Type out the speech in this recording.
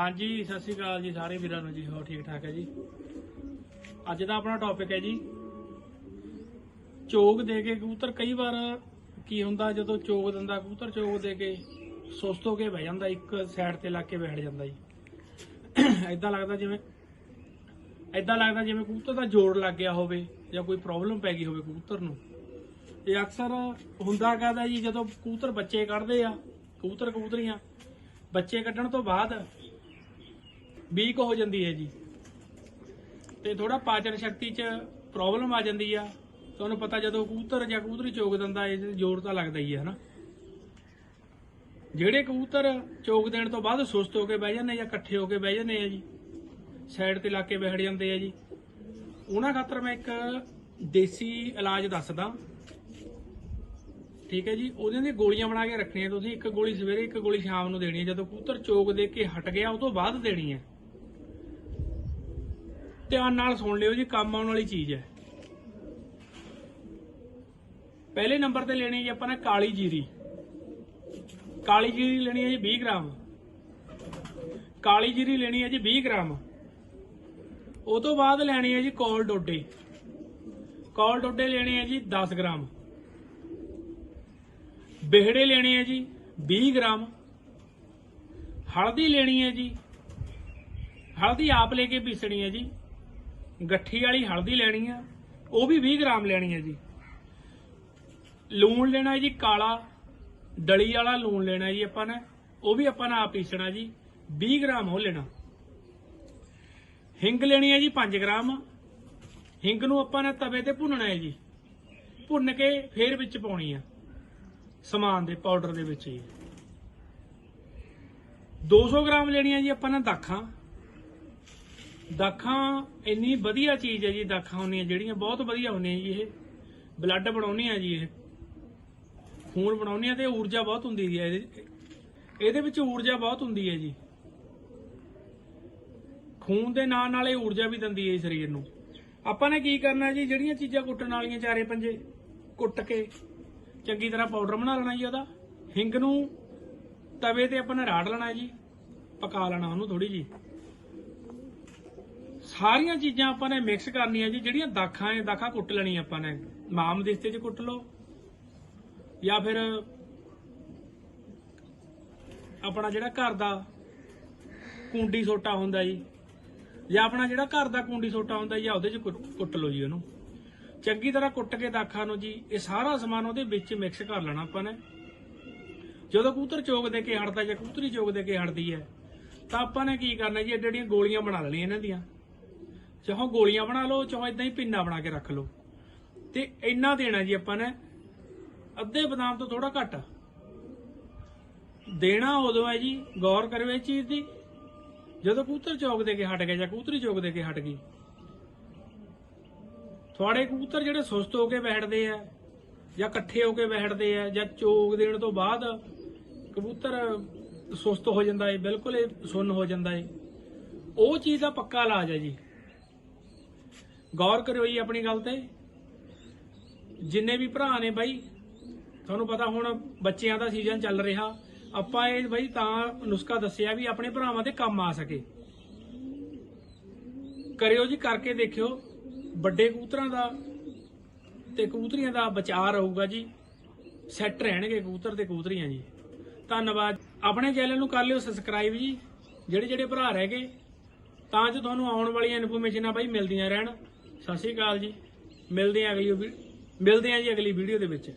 ਹਾਂਜੀ, ਸਤਿ ਸ਼੍ਰੀ ਅਕਾਲ ਜੀ ਸਾਰੇ ਵੀਰਾਂ ਨੂੰ ਜੀ ਹੋ ਠੀਕ ਠਾਕ ਹੈ ਜੀ? ਅੱਜ ਦਾ ਆਪਣਾ ਟੌਪਿਕ ਹੈ ਜੀ, ਚੋਗ ਦੇ ਕੇ ਕਬੂਤਰ ਕਈ ਵਾਰ ਕੀ ਹੁੰਦਾ, ਜਦੋਂ ਚੋਗ ਦਿੰਦਾ, ਕਬੂਤਰ ਚੋਗ ਦੇ ਕੇ ਸੁਸਤ ਹੋ ਕੇ ਬਹਿ ਜਾਂਦਾ, ਇੱਕ ਸਾਈਡ ਤੇ ਲੱਗ ਕੇ ਬੈਠ ਜਾਂਦਾ ਜੀ। ਐਦਾਂ ਲੱਗਦਾ ਜਿਵੇਂ ਐਦਾਂ ਲੱਗਦਾ ਜਿਵੇਂ ਕਬੂਤਰ ਦਾ ਜੋੜ ਲੱਗ ਗਿਆ ਹੋਵੇ, ਜਾਂ ਕੋਈ ਪ੍ਰੋਬਲਮ ਪੈ ਗਈ ਹੋਵੇ ਕਬੂਤਰ ਨੂੰ। ਇਹ ਅਕਸਰ ਹੁੰਦਾ ਕਹਦਾ ਜੀ, ਜਦੋਂ ਕਬੂਤਰ ਬੱਚੇ ਕੱਢਦੇ ਆ ਕਬੂਤਰ ਕਬੂਤਰੀਆਂ ਬੱਚੇ ਕੱਢਣ ਤੋਂ ਬਾਅਦ ਵੀਕ ਹੋ ਜਾਂਦੀ ਹੈ ਜੀ। ਤੇ ਥੋੜਾ ਪਾਚਨ ਸ਼ਕਤੀ 'ਚ ਪ੍ਰੋਬਲਮ ਆ ਜਾਂਦੀ ਆ। ਤੁਹਾਨੂੰ ਪਤਾ ਜਦੋਂ ਕਬੂਤਰ ਜਾਂ ਕਬੂਤਰੀ ਚੋਗ ਦਿੰਦਾ ਇਹ ਜ਼ੋਰ ਤਾਂ ਲੱਗਦਾ ਹੀ ਹੈ ਹਨਾ? ਜਿਹੜੇ ਕਬੂਤਰ ਚੋਗ ਦੇਣ ਤੋਂ ਬਾਅਦ ਸੁਸਤ ਹੋ ਕੇ ਬਹਿ ਜਾਂਦੇ ਜਾਂ ਇਕੱਠੇ ਹੋ ਕੇ ਬਹਿ ਜਾਂਦੇ ਆ ਜੀ, ਸਾਈਡ ਤੇ ਲਾ ਕੇ ਬੈਠ ਜਾਂਦੇ ਆ ਜੀ। ਉਹਨਾਂ ਖਾਤਰ ਮੈਂ ਇੱਕ ਦੇਸੀ ਇਲਾਜ ਦੱਸਦਾ। ਠੀਕ ਹੈ ਜੀ ਉਹਦੇ ਦੀਆਂ ਗੋਲੀਆਂ ਬਣਾ ਕੇ ਰੱਖਣੀਆਂ। ਤੁਸੀਂ ਇੱਕ ਗੋਲੀ ਸਵੇਰੇ, ਇੱਕ ਗੋਲੀ ਸ਼ਾਮ ਨੂੰ ਦੇਣੀ ਹੈ। ਜਦੋਂ ਕਬੂਤਰ ਚੋਗ ਦੇ ਕੇ ਹਟ ਗਿਆ, ਉਹ ਤੋਂ ਬਾਅਦ ਦੇਣੀ ਹੈ। ਧਿਆਨ ਨਾਲ ਸੁਣ ਲਿਓ ਜੀ, ਕੰਮ ਆਉਣ ਵਾਲੀ ਚੀਜ਼ ਹੈ। ਪਹਿਲੇ ਨੰਬਰ ਤੇ ਲੈਣੀ ਹੈ ਜੀ ਆਪਾਂ ਨੇ ਕਾਲੀ ਜੀਰੀ। ਕਾਲੀ ਜੀਰੀ ਲੈਣੀ ਹੈ ਜੀ 20 ਗ੍ਰਾਮ। ਕਾਲੀ ਜੀਰੀ ਲੈਣੀ ਹੈ ਜੀ 20 ਗ੍ਰਾਮ। ਉਹ ਤੋਂ ਬਾਅਦ ਲੈਣੀ ਹੈ ਜੀ ਕੋਲ ਡੋਡੇ। ਕੋਲ ਡੋਡੇ ਲੈਣੇ ਹੈ ਜੀ 10 ਗ੍ਰਾਮ। ਬਿਹੜੇ ਲੈਣੇ ਹੈ ਜੀ 20 ਗ੍ਰਾਮ। ਹਲਦੀ ਲੈਣੀ ਹੈ ਜੀ। ਹਲਦੀ ਆਪ ਲੈ ਕੇ ਪੀਸਣੀ ਹੈ ਜੀ। ਗੱਠੀ ਵਾਲੀ ਹਲਦੀ ਲੈਣੀ ਆ, ਉਹ ਵੀ 20 ਗ੍ਰਾਮ ਲੈਣੀ ਹੈ ਜੀ। ਲੂਣ ਲੈਣਾ ਹੈ ਜੀ, ਕਾਲਾ ਡਲੀ ਵਾਲਾ ਲੂਣ ਲੈਣਾ ਹੈ ਜੀ ਆਪਾਂ ਨੇ, ਉਹ ਵੀ ਆਪਾਂ ਨੇ ਆਪ ਪੀਸਣਾ ਜੀ 20 ਗ੍ਰਾਮ ਉਹ ਲੈਣਾ। ਹਿੰਗ ਲੈਣੀ ਹੈ ਜੀ 5 ਗ੍ਰਾਮ। ਹਿੰਗ ਨੂੰ ਆਪਾਂ ਨੇ ਤਵੇ ਤੇ ਭੁੰਨਣਾ ਹੈ ਜੀ। ਭੁੰਨ ਕੇ ਫੇਰ ਵਿੱਚ ਪਾਉਣੀ ਆ, ਸਮਾਨ ਦੇ, ਪਾਊਡਰ ਦੇ ਵਿੱਚ ਜੀ। 200 ਗ੍ਰਾਮ ਲੈਣੀਆਂ ਜੀ ਆਪਾਂ ਨੇ ਦਾਖਾਂ। ਦਾਖਾਂ ਇੰਨੀ ਵਧੀਆ ਚੀਜ਼ ਹੈ ਜੀ, ਦਾਖਾਂ ਹੁੰਦੀਆਂ, ਜਿਹੜੀਆਂ ਬਹੁਤ ਵਧੀਆ ਹੁੰਦੀਆਂ ਜੀ ਇਹ। ਬਲੱਡ ਬਣਾਉਂਦੀਆਂ ਜੀ ਇਹ। ਖੂਨ ਬਣਾਉਂਦੀਆਂ ਤੇ ਊਰਜਾ ਬਹੁਤ ਹੁੰਦੀ ਹੈ ਇਹਦੇ ਇਹਦੇ ਵਿੱਚ ਊਰਜਾ ਬਹੁਤ ਹੁੰਦੀ ਹੈ ਜੀ। ਖੂਨ ਦੇ ਨਾਲ ਨਾਲ ਇਹ ਊਰਜਾ ਵੀ ਦਿੰਦੀ ਹੈ ਜੀ ਸਰੀਰ ਨੂੰ। ਆਪਾਂ ਨੇ ਕੀ ਕਰਨਾ ਜੀ, ਜਿਹੜੀਆਂ ਚੀਜ਼ਾਂ ਕੁੱਟਣ ਵਾਲੀਆਂ ਚਾਰੇ ਪੰਜੇ, ਕੁੱਟ ਕੇ ਚੰਗੀ ਤਰ੍ਹਾਂ ਪਾਊਡਰ ਬਣਾ ਲੈਣਾ ਜੀ ਉਹਦਾ। ਹਿੰਗ ਨੂੰ ਤਵੇ ਤੇ ਆਪਾਂ ਨੇ ਰਾੜ ਲੈਣਾ ਜੀ, ਪਕਾ ਲੈਣਾ ਉਹਨੂੰ ਥੋੜੀ ਜੀ ਸਾਰੀਆਂ ਚੀਜ਼ਾਂ ਆਪਾਂ ਨੇ ਮਿਕਸ ਕਰਨੀਆਂ ਜੀ, ਜਿਹੜੀਆਂ ਦਾਖਾਂ ਨੇ ਦਾਖਾਂ ਕੁੱਟ ਲੈਣੀ ਆਪਾਂ ਨੇ। ਮਾਮ ਦਿਸਤੇ 'ਚ ਕੁੱਟ ਲਓ। ਜਾਂ ਫਿਰ ਆਪਣਾ ਜਿਹੜਾ ਘਰ ਦਾ ਕੁੰਡੀ ਸੋਟਾ ਹੁੰਦਾ ਜੀ, ਜਾਂ ਆਪਣਾ ਜਿਹੜਾ ਘਰ ਦਾ ਕੁੰਡੀ ਸੋਟਾ ਹੁੰਦਾ ਜੀ ਉਹਦੇ 'ਚ ਕੁੱਟ ਕੁੱਟ ਲਓ ਜੀ ਉਹਨੂੰ। ਚੰਗੀ ਤਰ੍ਹਾਂ ਕੁੱਟ ਕੇ ਦਾਖਾਂ ਨੂੰ ਜੀ, ਇਹ ਸਾਰਾ ਸਮਾਨ ਉਹਦੇ ਵਿੱਚ ਮਿਕਸ ਕਰ ਲੈਣਾ ਆਪਾਂ ਨੇ। ਜਦੋਂ ਕਬੂਤਰ ਚੋਗ ਦੇ ਕੇ ਹਟਦਾ ਜਾਂ ਕਬੂਤਰੀ ਚੋਗ ਦੇ ਕੇ ਹਟਦੀ ਹੈ, ਤਾਂ ਆਪਾਂ ਨੇ ਕੀ ਕਰਨਾ ਜੀ ਐਡੀਆਂ ਗੋਲੀਆਂ ਬਣਾ ਲੈਣੀਆਂ ਇਹਨਾਂ ਦੀਆਂ। ਚਾਹੋ ਗੋਲੀਆਂ ਬਣਾ ਲਓ, ਚਾਹੋ ਇਦਾਂ ਹੀ ਪਿੰਨਾ ਬਣਾ ਕੇ ਰੱਖ ਲਓ। ਤੇ ਇੰਨਾ ਦੇਣਾ ਜੀ ਆਪਾਂ ਨੇ, ਅੱਧੇ ਬਦਾਮ ਤੋਂ ਥੋੜਾ ਘੱਟ। ਦੇਣਾ ਉਦੋਂ ਹੈ ਜੀ, ਗੌਰ ਕਰਿਓ ਇਸ ਚੀਜ਼ ਦੀ। ਜਦੋਂ ਕਬੂਤਰ ਚੌਕ ਦੇ ਕੇ ਹਟ ਗਿਆ ਜਾਂ ਕਬੂਤਰੀ ਚੌਕ ਦੇ ਕੇ ਹਟ ਗਈ, ਤੁਹਾਡੇ ਕਬੂਤਰ ਜਿਹੜੇ ਸੁਸਤ ਹੋ ਕੇ ਬੈਠਦੇ ਆ, ਜਾਂ ਇਕੱਠੇ ਹੋ ਕੇ ਬੈਠਦੇ ਆ, ਜਾਂ ਚੋਗ ਦੇਣ ਤੋਂ ਬਾਅਦ ਕਬੂਤਰ ਸੁਸਤ ਹੋ ਜਾਂਦਾ ਏ, ਬਿਲਕੁਲ ਇਹ ਸੁੰਨ ਹੋ ਜਾਂਦਾ ਏ, ਉਹ ਚੀਜ਼ ਦਾ ਪੱਕਾ ਇਲਾਜ ਹੈ ਜੀ। ਗੌਰ ਕਰਿਓ ਜੀ ਆਪਣੀ ਗੱਲ ਤੇ। ਜਿੰਨੇ ਵੀ ਭਰਾ ਨੇ ਬਾਈ, ਤੁਹਾਨੂੰ ਪਤਾ ਹੁਣ ਬੱਚਿਆਂ ਦਾ ਸੀਜ਼ਨ ਚੱਲ ਰਿਹਾ। ਆਪਾਂ ਇਹ ਬਾਈ ਤਾਂ ਨੁਸਖਾ ਦੱਸਿਆ ਵੀ ਆਪਣੇ ਭਰਾਵਾਂ ਦੇ ਕੰਮ ਆ ਸਕੇ। ਕਰਿਓ ਜੀ ਕਰਕੇ ਦੇਖਿਓ, ਵੱਡੇ ਕਬੂਤਰਾਂ ਦਾ ਤੇ ਕਬੂਤਰੀਆਂ ਦਾ ਬਚਾਅ ਰਹੂਗਾ ਜੀ। ਸੈੱਟ ਰਹਿਣਗੇ ਕਬੂਤਰ ਤੇ ਕਬੂਤਰੀਆਂ ਜੀ। ਧੰਨਵਾਦ। ਆਪਣੇ ਚੈਨਲ ਨੂੰ ਕਰ ਲਿਓ ਸਬਸਕ੍ਰਾਈਬ ਜੀ। ਜਿਹੜੇ ਜਿਹੜੇ ਭਰਾ ਰਹਿ ਗਏ, ਤਾਂ ਜੋ ਤੁਹਾਨੂੰ ਆਉਣ ਵਾਲੀਆਂ ਇਨਫੋਰਮੇਸ਼ਨਾਂ ਬਾਈ ਮਿਲਦੀਆਂ ਰਹਿਣ। ਸਤਿ ਸ਼੍ਰੀ ਅਕਾਲ ਜੀ। ਮਿਲਦੇ ਆਂ ਅਗਲੀ ਮਿਲਦੇ ਆਂ ਜੀ ਅਗਲੀ ਵੀਡੀਓ ਦੇ ਵਿੱਚ।